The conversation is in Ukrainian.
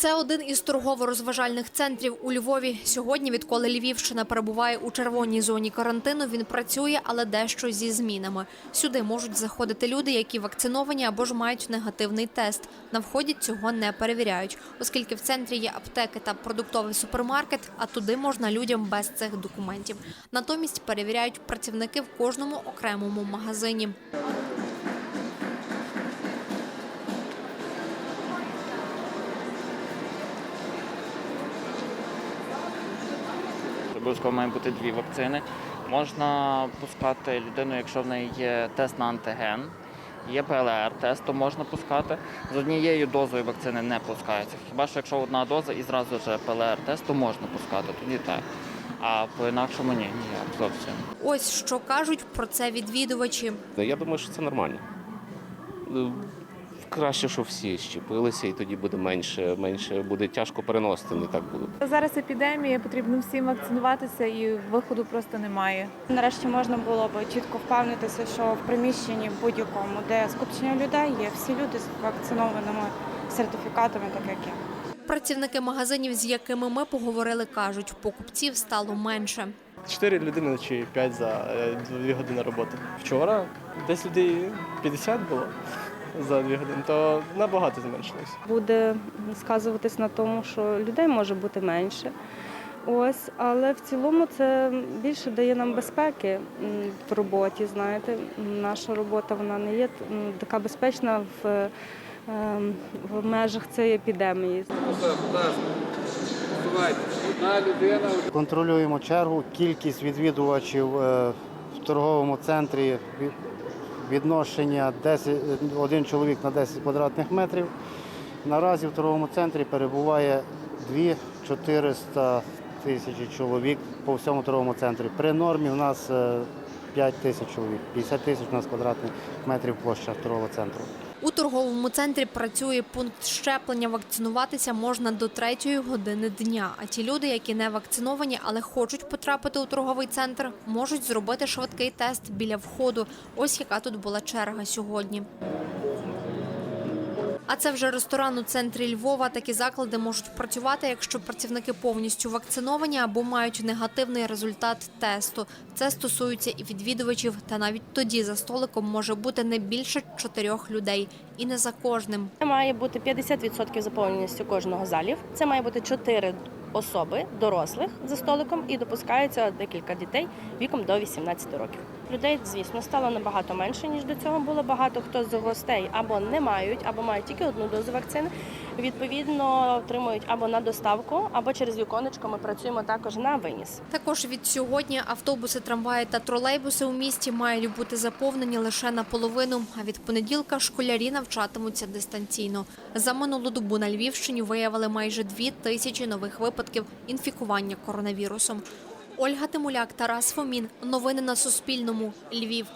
Це один із торгово-розважальних центрів у Львові. Сьогодні, відколи Львівщина перебуває у червоній зоні карантину, він працює, але дещо зі змінами. Сюди можуть заходити люди, які вакциновані або ж мають негативний тест. На вході цього не перевіряють, оскільки в центрі є аптеки та продуктовий супермаркет, а туди можна людям без цих документів. Натомість перевіряють працівники в кожному окремому магазині. Обов'язково має бути дві вакцини. Можна пускати людину, якщо в неї є тест на антиген, є ПЛР-тест, то можна пускати. З однією дозою вакцини не пускається. Хіба що якщо одна доза і зразу ж ПЛР-тест, то можна пускати, тоді так. А по-інакшому ні, ніяк зовсім. Ось що кажуть про це відвідувачі. Я думаю, що це нормально. Краще, що всі щепилися, і тоді буде менше, менше буде тяжко переносити, не так буде. Зараз епідемія, потрібно всім вакцинуватися і виходу просто немає. Нарешті можна було б чітко впевнитися, що в приміщенні будь-якому, де скупчення людей є, всі люди з вакцинованими сертифікатами, так як я. Працівники магазинів, з якими ми поговорили, кажуть, покупців стало менше. Чотири людини чи п'ять за е, дві години роботи. Вчора десь людей 50 було за дві години, то набагато зменшилось. буде сказуватись на тому, що людей може бути менше. Ось, але в цілому це більше дає нам безпеки в роботі. Знаєте, наша робота вона не є така безпечна в, ем, в межах цієї епідемії. Контролюємо чергу, кількість відвідувачів е, в торговому центрі, відношення 10, один чоловік на 10 квадратних метрів. Наразі в торговому центрі перебуває 2-400 тисячі чоловік по всьому торговому центрі. При нормі у нас е, 5 тисяч чоловік, 50 тисяч у нас квадратних метрів площа торгового центру. У торговому центрі працює пункт щеплення. Вакцинуватися можна до третьої години дня. А ті люди, які не вакциновані, але хочуть потрапити у торговий центр, можуть зробити швидкий тест біля входу. Ось яка тут була черга сьогодні. А це вже ресторан у центрі Львова. Такі заклади можуть працювати, якщо працівники повністю вакциновані або мають негативний результат тесту. Це стосується і відвідувачів. Та навіть тоді за столиком може бути не більше чотирьох людей, і не за кожним. Це має бути 50% заповненості кожного залів. Це має бути 4 особи дорослих за столиком і допускається декілька дітей віком до 18 років. Людей, звісно, стало набагато менше ніж до цього було. Багато хто з гостей або не мають, або мають тільки одну дозу вакцини. Відповідно, отримують або на доставку, або через віконечко ми працюємо також на виніс. Також від сьогодні автобуси, трамваї та тролейбуси у місті мають бути заповнені лише наполовину. А від понеділка школярі навчатимуться дистанційно. За минулу добу на Львівщині виявили майже дві тисячі нових випадків інфікування коронавірусом. Ольга Тимуляк, Тарас Фомін. Новини на Суспільному. Львів.